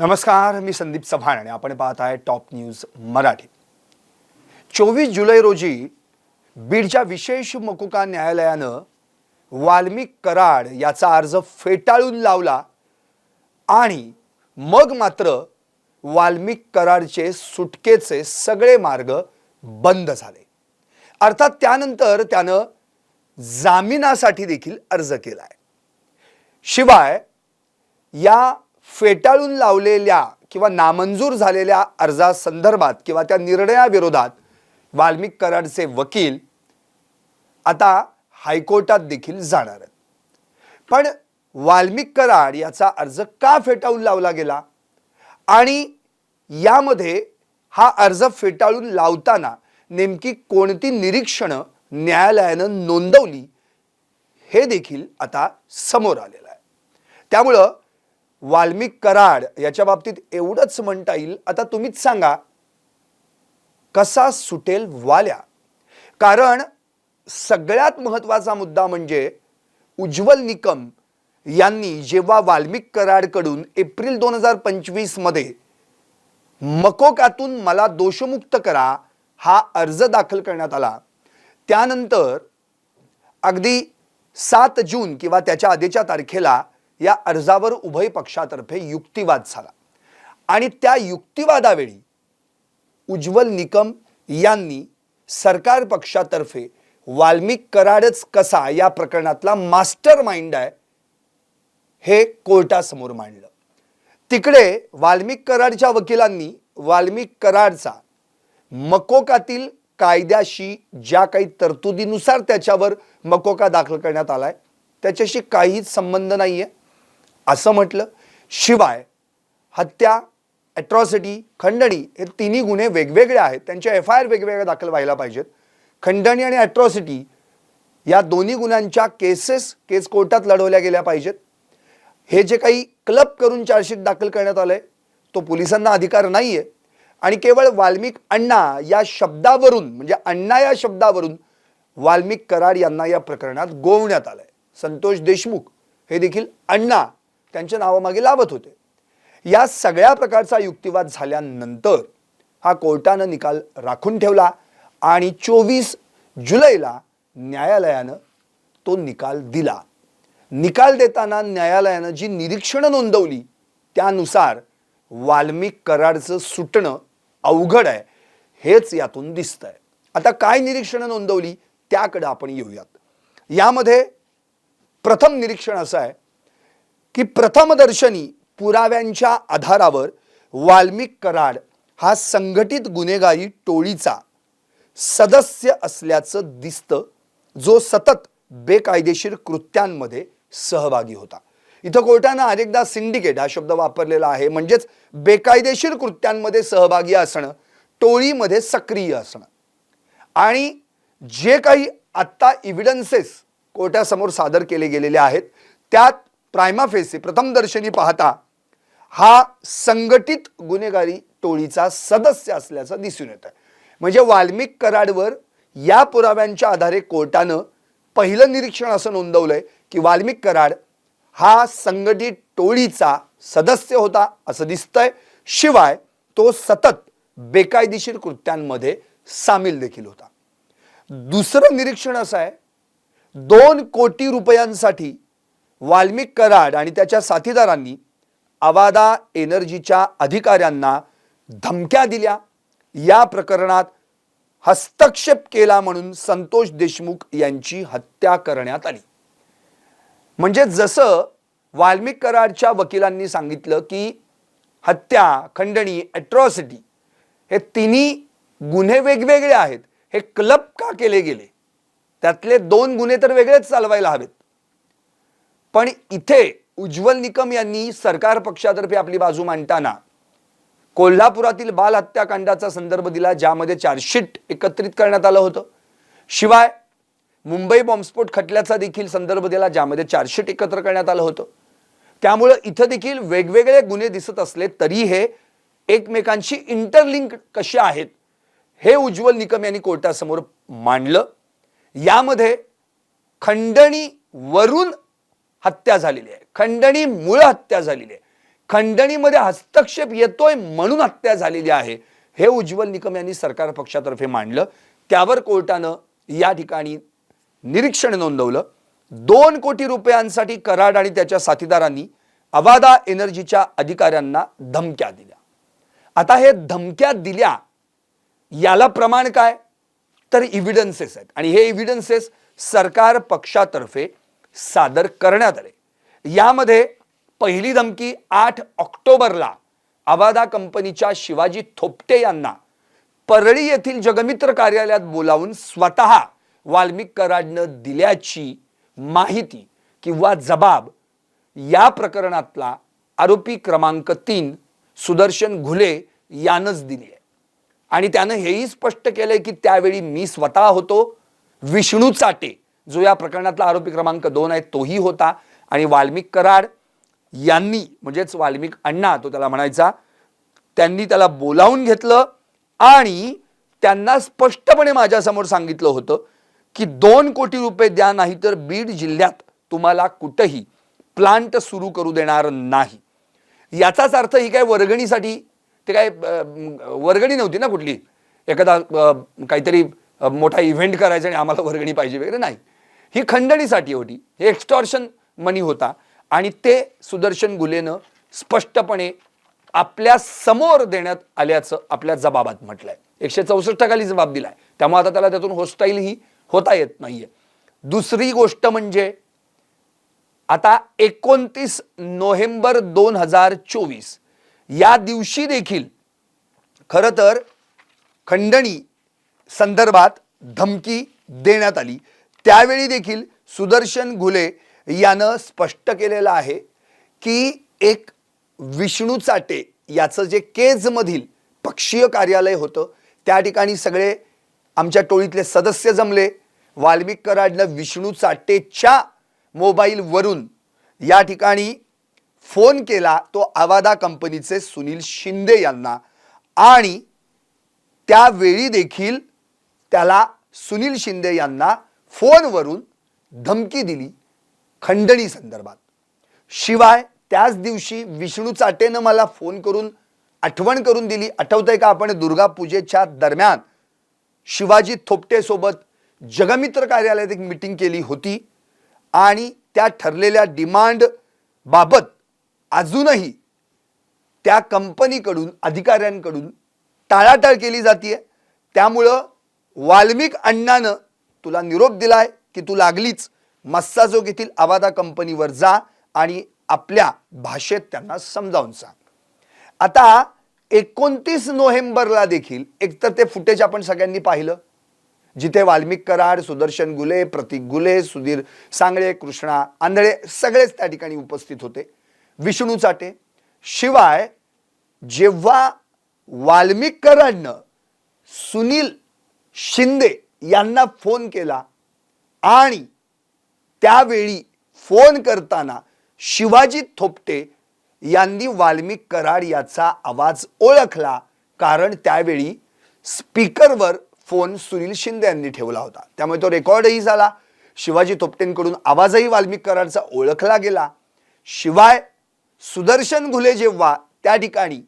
नमस्कार मी संदीप चव्हाण आणि आपण पाहत आहे टॉप न्यूज मराठी. चोवीस जुलै रोजी बीडच्या विशेष मकुका न्यायालयानं वाल्मिक कराड याचा अर्ज फेटाळून लावला आणि मग मात्र वाल्मिक कराडचे सुटकेचे सगळे मार्ग बंद झाले. अर्थात त्यानंतर त्यानं जामिनासाठी देखील अर्ज केला आहे शिवाय या फेटाळून लावलेल्या किंवा नामंजूर झालेल्या अर्जासंदर्भात किंवा त्या निर्णयाविरोधात वाल्मिक कराडचे वकील आता हायकोर्टात देखील जाणार आहेत. पण वाल्मिक कराड याचा अर्ज का फेटाळून लावला गेला? आणि यामध्ये हा अर्ज फेटाळून लावताना नेमकी कोणती निरीक्षणं न्यायालयानं नोंदवली हे देखील आता समोर आलेलं आहे. त्यामुळं वाल्मिक कराड याच्या बाबतीत एवढंच म्हणता येईल. आता तुम्हीच सांगा कसा सुटेल वाल्या? कारण सगळ्यात महत्त्वाचा मुद्दा म्हणजे उज्ज्वल निकम यांनी जेव्हा वाल्मिक कराडकडून एप्रिल दोन हजार पंचवीसमध्ये मकोकातून मला दोषमुक्त करा हा अर्ज दाखल करण्यात आला. त्यानंतर अगदी सात जून किंवा त्याच्या आधीच्या तारखेला या अर्जावर उभय पक्षातर्फे युक्तिवाद झाला. आणि त्या युक्तिवादावेळी उज्ज्वल निकम यांनी सरकार पक्षातर्फे वाल्मिक कराडच कसा या प्रकरणातला मास्टर माइंड आहे हे कोर्टासमोर मांडलं. तिकडे वाल्मिक कराडच्या वकिलांनी वाल्मिक कराडचा मकोकातील कायद्याशी ज्या काही तरतुदीनुसार त्याच्यावर मकोका दाखल करण्यात आलाय त्याच्याशी काहीच संबंध नाहीये. असं म्हटलं. शिवाय हत्या ॲट्रॉसिटी खंडणी हे तिन्ही गुन्हे वेगवेगळे आहेत. त्यांचे एफ आय आर वेगवेगळे दाखल व्हायला पाहिजेत. खंडणी आणि ॲट्रॉसिटी या दोन्ही गुन्ह्यांच्या केसेस केस कोर्टात लढवल्या गेल्या पाहिजेत. हे जे काही क्लब करून चार्जशीट दाखल करण्यात आलं आहे तो पोलिसांना अधिकार नाही आहे आणि केवळ वाल्मिक अण्णा या शब्दावरून म्हणजे अण्णा या शब्दावरून वाल्मिक कराड यांना या प्रकरणात गोवण्यात आलं आहे संतोष देशमुख हे देखील अण्णा त्यांच्या नावामागे लावत होते. या सगळ्या प्रकारचा युक्तिवाद झाल्यानंतर हा कोर्टानं निकाल राखून ठेवला आणि चोवीस जुलैला न्यायालयानं तो निकाल दिला. निकाल देताना न्यायालयानं जी निरीक्षणं नोंदवली त्यानुसार वाल्मिक कराडचं सुटणं अवघड आहे हेच यातून दिसतंय. आता काय निरीक्षणं नोंदवली त्याकडं आपण येऊयात. यामध्ये प्रथम निरीक्षण असं आहे की प्रथमदर्शनी पुराव्यांच्या आधारावर वाल्मिक कराड हा संघटित गुन्हेगारी टोळीचा सदस्य असल्याचं दिसतं जो सतत बेकायदेशीर कृत्यांमध्ये सहभागी होता. इथं कोर्टानं अनेकदा सिंडिकेट हा शब्द वापरलेला आहे म्हणजेच बेकायदेशीर कृत्यांमध्ये सहभागी असणं टोळीमध्ये सक्रिय असणं. आणि जे काही आत्ता इव्हिडन्सेस कोर्टासमोर सादर केले गेलेले आहेत त्यात प्रायमाफेसी प्रथमदर्शनी पाहता हा संघटित गुन्हेगारी टोळीचा सदस्य असल्याचं दिसून येतं आहे म्हणजे वाल्मिक कराडवर या पुराव्यांच्या आधारे कोर्टानं पहिलं निरीक्षण असं नोंदवलंय की वाल्मिक कराड हा संघटित टोळीचा सदस्य होता असं दिसतंय. शिवाय तो सतत बेकायदेशीर कृत्यांमध्ये सामील देखील होता. दुसरं निरीक्षण असं आहे दोन कोटी रुपयांसाठी वाल्मिक कराड आणि त्याच्या साथीदारांनी अवादा एनर्जीच्या अधिकाऱ्यांना धमक्या दिल्या. या प्रकरणात हस्तक्षेप केला म्हणून संतोष देशमुख यांची हत्या करण्यात आली. म्हणजे जसं वाल्मिक कराडच्या वकिलांनी सांगितलं की हत्या खंडणी ॲट्रॉसिटी हे तिन्ही गुन्हे वेगवेगळे आहेत. हे क्लब का केले गेले? त्यातले दोन गुन्हे तर वेगळेच चालवायला हवेत. पण इथे उज्ज्वल निकम यांनी सरकार पक्षातर्फे आपली बाजू मांडताना कोल्हापुरातील बाल हत्याकांडाचा संदर्भ दिला ज्यामध्ये चार्जशीट एकत्रित करण्यात आलं होतं. शिवाय मुंबई बॉम्बस्फोट खटल्याचा देखील संदर्भ दिला ज्यामध्ये चार्जशीट एकत्र करण्यात आलं होतं. त्यामुळं इथं देखील वेगवेगळे गुन्हे दिसत असले तरी हे एकमेकांशी इंटरलिंक कसे आहेत हे उज्ज्वल निकम यांनी कोर्टासमोर मांडलं. यामध्ये खंडणी वरून हत्या झालेली आहे. खंडणी मुळ हत्या झालेली आहे. खंडणीमध्ये हस्तक्षेप येतोय म्हणून हत्या झालेली आहे. हे उज्ज्वल निकम यांनी सरकार पक्षातर्फे मांडलं. त्यावर कोर्टानं या ठिकाणी निरीक्षण नोंदवलं. दोन कोटी रुपयांसाठी कराड आणि त्याच्या साथीदारांनी अवादा एनर्जीच्या अधिकाऱ्यांना धमक्या दिल्या. आता हे धमक्या दिल्या याला प्रमाण काय? तर इव्हिडन्सेस आहेत. आणि हे इव्हिडन्सेस सरकार पक्षातर्फे सादर करण्यात आले. यामध्ये पहिली धमकी आठ ऑक्टोबरला अवादा कंपनीच्या शिवाजी थोपटे यांना परळी येथील जगमित्र कार्यालयात बोलावून स्वतः वाल्मिक कराडनं दिल्याची माहिती किंवा जबाब या प्रकरणातला आरोपी क्रमांक तीन सुदर्शन घुले यानंच दिली आहे आणि त्यानं हेही स्पष्ट केलंय की त्यावेळी मी स्वतः होतो विष्णू चाटे जो या प्रकरणातला आरोपी क्रमांक दोन आहे तोही होता. आणि वाल्मिक कराड यांनी म्हणजेच वाल्मिक अण्णा तो त्याला म्हणायचा त्यांनी त्याला बोलावून घेतलं आणि त्यांना स्पष्टपणे माझ्यासमोर सांगितलं होतं की दोन कोटी रुपये द्या नाही तर बीड जिल्ह्यात तुम्हाला कुठंही प्लांट सुरू करू देणार नाही. याचाच अर्थ ही काय वर्गणीसाठी ते काय वर्गणी नव्हती ना कुठली? एखादा काहीतरी मोठा इव्हेंट करायचा आणि आम्हाला वर्गणी पाहिजे वगैरे नाही. ही खंडणीसाठी होती. हे एक्स्टॉर्शन मनी होता. आणि ते सुदर्शन गुलेनं स्पष्टपणे आपल्यासमोर देण्यात आल्याचं आपल्या जबाबात म्हटलंय. एकशे चौसष्ट खाली जबाब दिलाय. त्यामुळे आता त्याला त्यातून होस्टाईल ही होता येत नाहीये. दुसरी गोष्ट म्हणजे आता एकोणतीस नोव्हेंबर दोन हजार चोवीस या दिवशी देखील खरं तर खंडणी संदर्भात धमकी देण्यात आली. त्यावेळी देखील सुदर्शन घुले यानं स्पष्ट केलेलं आहे की एक विष्णू चाटे याचं जे केजमधील पक्षीय कार्यालय होतं त्या ठिकाणी सगळे आमच्या टोळीतले सदस्य जमले. वाल्मिक कराडनं विष्णू चाटेच्या मोबाईलवरून या ठिकाणी फोन केला तो आवादा कंपनीचे सुनील शिंदे यांना. आणि त्यावेळी देखील त्याला सुनील शिंदे यांना फोनवरून धमकी दिली खंडणी संदर्भात. शिवाय त्याच दिवशी विष्णू चाटेनं मला फोन करून आठवण करून दिली. आठवतंय का आपण दुर्गा पूजेच्या दरम्यान शिवाजी थोपटेसोबत जगमित्र कार्यालयात एक मिटिंग केली होती आणि त्या ठरलेल्या डिमांड बाबत अजूनही त्या कंपनीकडून अधिकाऱ्यांकडून टाळाटाळ केली जाते त्यामुळं वाल्मिक अण्णानं तुला निरोप दिलाय की तू लागलीच. मस्साजोग येथील आवादा कंपनीवर जा आणि आपल्या भाषेत त्यांना समजावून सांग. आता एकोणतीस नोव्हेंबरला देखील एकतर ते फुटेज आपण सगळ्यांनी पाहिलं. जिथे वाल्मिक कराड सुदर्शन गुले प्रतीक गुले सुधीर सांगळे कृष्णा आंधळे सगळेच त्या ठिकाणी उपस्थित होते. विष्णू चाटे. शिवाय जेव्हा वाल्मिक कराडनं सुनील शिंदे यांना फोन केला आणि त्यावेळी फोन करताना शिवाजी थोपटे यांनी वाल्मिक कराड याचा आवाज ओळखला कारण त्यावेळी स्पीकरवर फोन सुनील शिंदे यांनी ठेवला होता. त्यामुळे तो रेकॉर्डही झाला. शिवाजी थोपटेंकडून आवाजही वाल्मिक कराडचा ओळखला गेला. शिवाय सुदर्शन घुले जेव्हा त्या ठिकाणी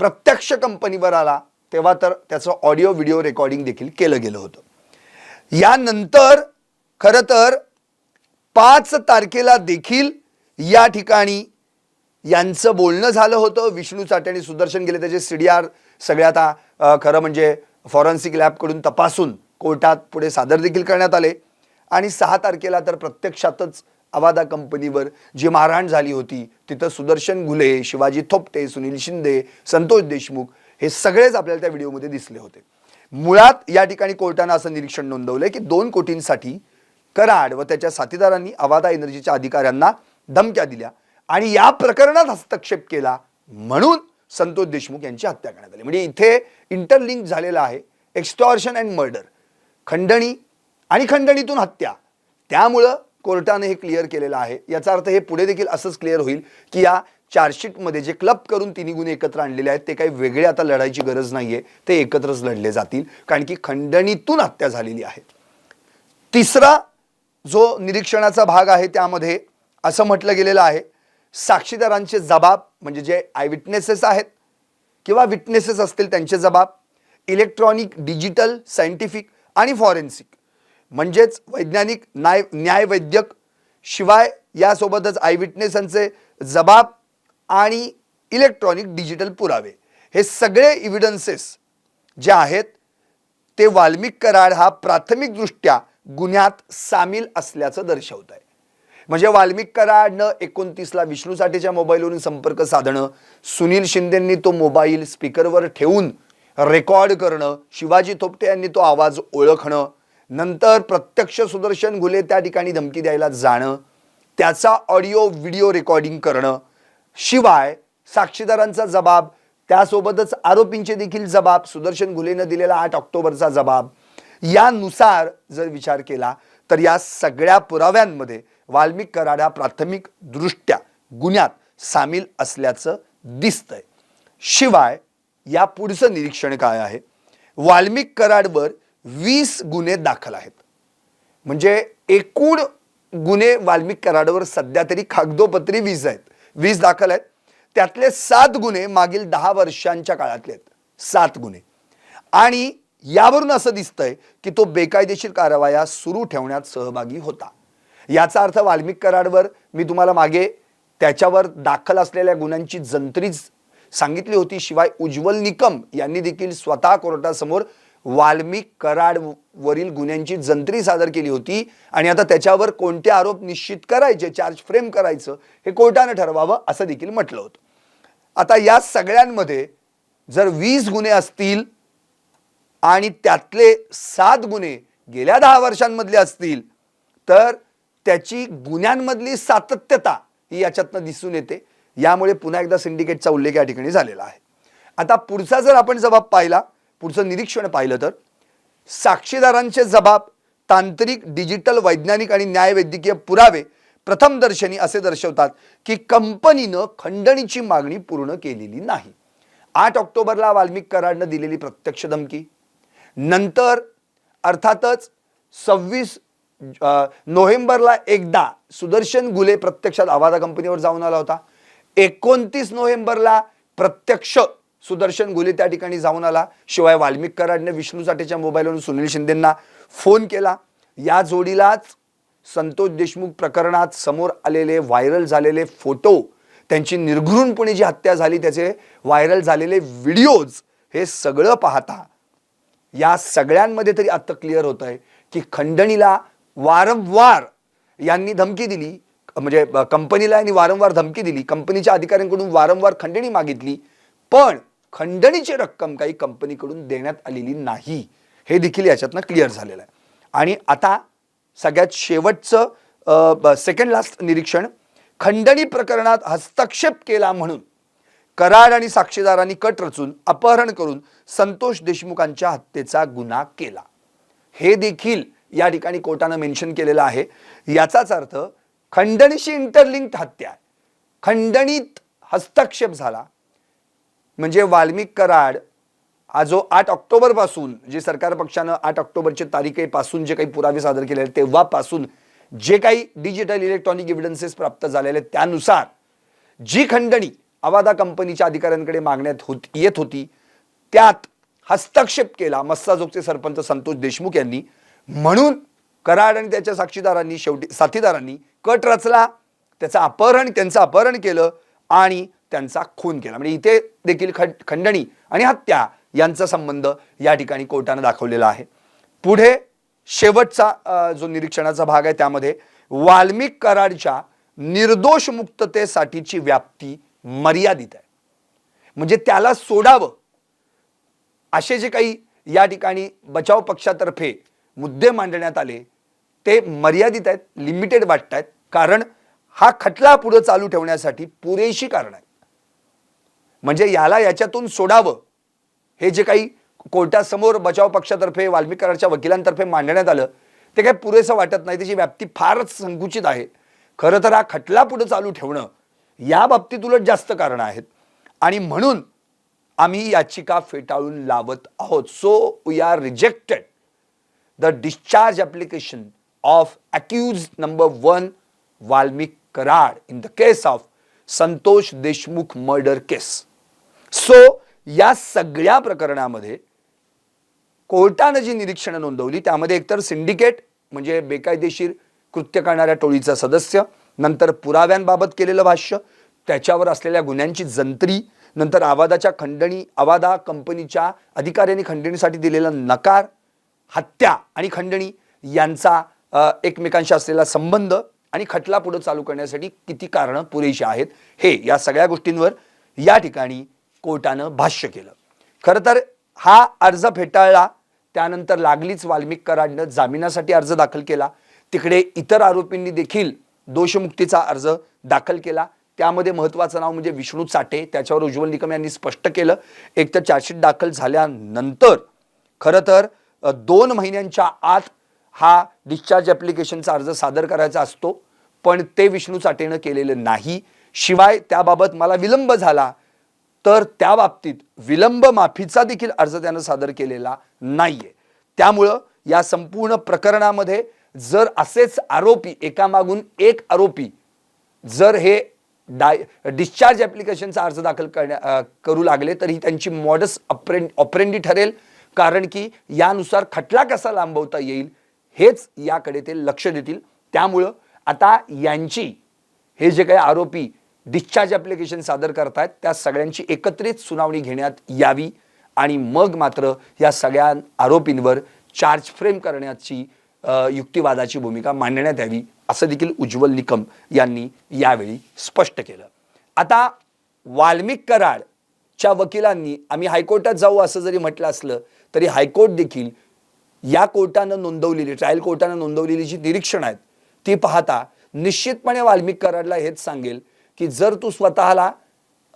प्रत्यक्ष कंपनीवर आला तेव्हा तर त्याचं ऑडिओ व्हिडिओ रेकॉर्डिंग देखील केलं गेलं होतं. यानंतर खरं तर पाच तारखेला देखील या ठिकाणी यांचं बोलणं झालं होतं. विष्णू चाटे आणि सुदर्शन गेले त्याचे सी डी आर सगळे आता खरं म्हणजे फॉरेन्सिक लॅबकडून तपासून कोर्टात पुढे सादर देखील करण्यात आले. आणि सहा तारखेला तर प्रत्यक्षातच अवादा कंपनीवर जी मारहाण झाली होती तिथं सुदर्शन घुले शिवाजी थोपटे सुनील शिंदे संतोष देशमुख हे सगळेच आपल्याला त्या व्हिडिओमध्ये दिसले होते. मुळात या ठिकाणी कोर्टानं असं निरीक्षण नोंदवलंय की दोन कोटींसाठी कराड व त्याच्या साथीदारांनी अवादा एनर्जीच्या अधिकाऱ्यांना धमक्या दिल्या आणि या प्रकरणात हस्तक्षेप केला म्हणून संतोष देशमुख यांची हत्या करण्यात आली. म्हणजे इथे इंटरलिंक झालेला आहे. एक्स्टॉर्शन अँड मर्डर खंडणी आणि खंडणीतून हत्या. त्यामुळं कोर्टाने हे क्लिअर केलेलं आहे. याचा अर्थ हे पुढे देखील असंच क्लिअर होईल की या चार्जशीटमध्ये जे क्लब करून तिन्ही गुन्हे एकत्र आणलेले आहेत ते काही वेगळे आता लढायची गरज नाही आहे ते एकत्रच लढले जातील कारण की खंडणीतून हत्या झालेली आहे. तिसरा जो निरीक्षणाचा भाग आहे त्यामध्ये असं म्हटलं गेलेलं आहे साक्षीदारांचे जबाब म्हणजे जे आय विटनेसेस आहेत किंवा विटनेसेस असतील त्यांचे जबाब इलेक्ट्रॉनिक डिजिटल सायंटिफिक आणि फॉरेन्सिक म्हणजेच वैज्ञानिक न्याय न्यायवैद्यक शिवाय यासोबतच आय विटनेसांचे जबाब आणि इलेक्ट्रॉनिक डिजिटल पुरावे. हे सगळे इव्हिडन्सेस जे आहेत ते वाल्मिक कराड हा प्राथमिकदृष्ट्या गुन्ह्यात सामील असल्याचं दर्शवत आहे म्हणजे वाल्मिक कराडनं एकोणतीसला विष्णू साठेच्या मोबाईलवरून संपर्क साधणं सुनील शिंदेंनी तो मोबाईल स्पीकरवर ठेवून रेकॉर्ड करणं शिवाजी थोपटे यांनी तो आवाज ओळखणं नंतर प्रत्यक्ष सुदर्शन घुले त्या ठिकाणी धमकी द्यायला जाणं त्याचा ऑडिओ व्हिडिओ रेकॉर्डिंग करणं शिवाय साक्षीदारांचा जबाब त्यासोबतच आरोपींचे देखील जबाब सुदर्शन घुलेनं दिलेला आठ ऑक्टोबरचा जबाब यानुसार जर विचार केला तर या सगळ्या पुराव्यांमध्ये वाल्मिक कराड हा प्राथमिक दृष्ट्या गुन्ह्यात सामील असल्याचं दिसतंय. शिवाय या पुढचं निरीक्षण काय आहे? वाल्मिक कराडवर वीस गुन्हे दाखल आहेत. म्हणजे एकूण गुन्हे वाल्मिक कराडवर सध्या तरी कागदोपत्री वीस आहेत. वीस दाखल आहेत. त्यातले सात गुन्हे मागील दहा वर्षांच्या काळातले आहेत. सात गुन्हे. आणि यावरून असं दिसतंय की तो बेकायदेशीर कारवाया सुरू ठेवण्यात सहभागी होता. याचा अर्थ वाल्मिक कराडवर मी तुम्हाला मागे त्याच्यावर दाखल असलेल्या गुन्ह्यांची जंत्रीच सांगितली होती. शिवाय उज्ज्वल निकम यांनी देखील स्वतः कोर्टासमोर वाल्मिक कराड वरील गुन्ह्यांची जंत्री सादर केली होती आणि आता त्याच्यावर कोणते आरोप निश्चित करायचे चार्ज फ्रेम करायचं हे कोर्टानं ठरवावं असं देखील म्हटलं होतं. आता या सगळ्यांमध्ये जर वीस गुन्हे असतील आणि त्यातले सात गुन्हे गेल्या दहा वर्षांमधले असतील तर त्याची गुन्ह्यांमधली सातत्यता ही याच्यातनं दिसून येते. यामुळे पुन्हा एकदा सिंडिकेटचा उल्लेख या ठिकाणी झालेला आहे. आता पुढचा जर आपण जबाब पाहिला पुढचं निरीक्षण पाहिलं तर साक्षीदारांचे जबाब तांत्रिक डिजिटल वैज्ञानिक आणि न्यायवैद्यकीय पुरावे प्रथमदर्शनी असे दर्शवतात की कंपनीनं खंडणीची मागणी पूर्ण केलेली नाही. आठ ऑक्टोबरला वाल्मिक कराडनं दिलेली प्रत्यक्ष धमकी. नंतर अर्थातच सव्वीस नोव्हेंबरला एकदा सुदर्शन गुले प्रत्यक्षात आवाजा कंपनीवर जाऊन आला होता. एकोणतीस नोव्हेंबरला प्रत्यक्ष सुदर्शन गुले त्या ठिकाणी जाऊन आला. शिवाय वाल्मिक कराडने विष्णू साठेच्या मोबाईलवरून सुनील शिंदेंना फोन केला. या जोडीलाच संतोष देशमुख प्रकरणात समोर आलेले व्हायरल झालेले फोटो त्यांची निर्घृणपणे जी हत्या झाली त्याचे व्हायरल झालेले व्हिडिओज हे सगळं पाहता या सगळ्यांमध्ये तरी आत्ता क्लिअर होत आहे की खंडणीला वारंवार यांनी धमकी दिली म्हणजे कंपनीला यांनी वारंवार धमकी दिली कंपनीच्या अधिकाऱ्यांकडून वारंवार खंडणी मागितली. पण खंडणीची रक्कम काही कंपनीकडून देण्यात आलेली नाही. हे देखील याच्यातनं क्लिअर झालेलं आहे. आणि आता सगळ्यात शेवटचं सेकंड लास्ट निरीक्षण खंडणी प्रकरणात हस्तक्षेप केला म्हणून कराड आणि साक्षीदारांनी कट रचून अपहरण करून संतोष देशमुखांच्या हत्येचा गुन्हा केला. हे देखील या ठिकाणी कोर्टानं मेन्शन केलेलं आहे. याचाच अर्थ खंडणीशी इंटरलिंक्ड हत्या आहे. खंडणीत हस्तक्षेप झाला. म्हणजे वाल्मिक कराड हा जो आठ ऑक्टोबरपासून जे सरकार पक्षानं आठ ऑक्टोबरच्या तारीखेपासून जे काही पुरावे सादर केले आहेत तेव्हापासून जे काही डिजिटल इलेक्ट्रॉनिक एव्हिडन्सेस प्राप्त झालेले आहेत, त्यानुसार जी खंडणी अवादा कंपनीच्या अधिकाऱ्यांकडे मागण्यात होत येत होती त्यात हस्तक्षेप केला मस्साजोगचे सरपंच संतोष देशमुख यांनी. म्हणून कराड आणि त्याच्या साक्षीदारांनी शेवटी साथीदारांनी कट रचला त्याचं अपहरण त्यांचं अपहरण केलं आणि त्यांचा खून केला. म्हणजे इथे देखील खंड खंडणी आणि हत्या यांचा संबंध या ठिकाणी कोर्टानं दाखवलेला आहे. पुढे शेवटचा जो निरीक्षणाचा भाग आहे त्यामध्ये वाल्मिक कराडच्या निर्दोष मुक्ततेसाठीची व्याप्ती मर्यादित आहे. म्हणजे त्याला सोडावं. असे जे काही या ठिकाणी बचाव पक्षातर्फे मुद्दे मांडण्यात आले ते मर्यादित आहेत लिमिटेड वाटत आहेत कारण हा खटला पुढे चालू ठेवण्यासाठी पुरेशी कारण आहे म्हणजे याला याच्यातून सोडावं. हे जे काही कोर्टासमोर बचाव पक्षातर्फे वाल्मिकरांच्या वकिलांतर्फे मांडण्यात आलं ते काही पुरेसं वाटत नाही. त्याची व्याप्ती फारच संकुचित आहे. खरं तर हा खटला पुढं चालू ठेवणं या बाबतीत उलट जास्त कारणं आहेत. आणि म्हणून आम्ही याचिका फेटाळून लावत आहोत. So we are rejected the discharge application of accused number one Walmik Karad in the case of Santosh Deshmukh murder case so या सगळ्या प्रकरणामध्ये कोर्टानं जी निरीक्षणं नोंदवली त्यामध्ये एकतर सिंडिकेट म्हणजे बेकायदेशीर कृत्य करणाऱ्या टोळीचा सदस्य नंतर पुराव्यांबाबत केलेलं भाष्य त्याच्यावर असलेल्या गुन्ह्यांची जंत्री नंतर आवादाच्या खंडणी आवादा कंपनीच्या अधिकाऱ्यांनी खंडणीसाठी दिलेला नकार हत्या आणि खंडणी यांचा एकमेकांशी असलेला संबंध आणि खटला पुढे चालू करण्यासाठी किती कारणं पुरेशी आहेत हे या सगळ्या गोष्टींवर या ठिकाणी कोर्टानं भाष्य केलं. खरं तर हा अर्ज फेटाळला त्यानंतर लागलीच वाल्मिक कराडनं जामिनासाठी अर्ज दाखल केला. तिकडे इतर आरोपींनी देखील दोषमुक्तीचा अर्ज दाखल केला. त्यामध्ये महत्त्वाचं नाव म्हणजे विष्णू चाटे त्याच्यावर उज्ज्वल निकम यांनी स्पष्ट केलं. एक तर चार्जशीट दाखल झाल्यानंतर खरं तर दोन महिन्यांच्या आत हा डिस्चार्ज ॲप्लिकेशनचा अर्ज सादर करायचा असतो पण ते विष्णू चाटेनं केलेलं नाही. शिवाय त्याबाबत मला विलंब झाला तर त्या बाबतीत विलंब माफीचा देखील अर्ज त्यानं सादर केलेला नाहीये. त्यामुळं या संपूर्ण प्रकरणामध्ये जर असेच आरोपी एकामागून एक आरोपी जर हे डाय डिस्चार्ज ॲप्लिकेशनचा अर्ज दाखल करण्या करू लागले तर ही त्यांची मॉडस ऑपरें ऑपरेंडी ठरेल. कारण की यानुसार खटला कसा लांबवता येईल हेच याकडे ते लक्ष देतील. त्यामुळं आता यांची हे जे काही आरोपी डिस्चार्ज ॲप्लिकेशन सादर करतायत त्या सगळ्यांची एकत्रित सुनावणी घेण्यात यावी आणि मग मात्र या सगळ्या आरोपींवर चार्ज फ्रेम करण्याची युक्तिवादाची भूमिका मांडण्यात यावी असं देखील उज्ज्वल निकम यांनी यावेळी स्पष्ट केलं. आता वाल्मिक कराडच्या वकिलांनी आम्ही हायकोर्टात जाऊ असं जरी म्हटलं असलं तरी हायकोर्ट देखील या कोर्टानं नोंदवलेली ट्रायल कोर्टानं नोंदवलेली जी निरीक्षण आहेत ती पाहता निश्चितपणे वाल्मिक कराडला हेच सांगेल की जर तू स्वतःला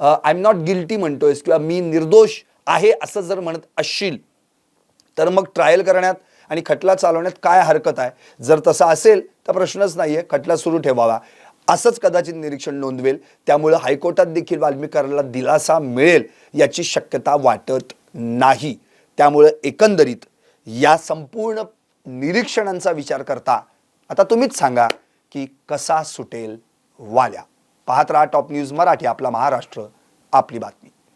आय एम नॉट गिल्टी म्हणतोयस किंवा मी निर्दोष आहे असं जर म्हणत असशील तर मग ट्रायल करण्यात आणि खटला चालवण्यात काय हरकत आहे? जर तसं असेल तर प्रश्नच नाही आहे खटला सुरू ठेवावा. असंच कदाचित निरीक्षण नोंदवेल. त्यामुळं हायकोर्टात देखील वाल्मिकाराला दिलासा मिळेल याची शक्यता वाटत नाही. त्यामुळं एकंदरीत या संपूर्ण निरीक्षणांचा विचार करता आता तुम्हीच सांगा की कसा सुटेल वाल्या? पाहत राहा टॉप न्यूज मराठी आपला महाराष्ट्र आपली बातमी.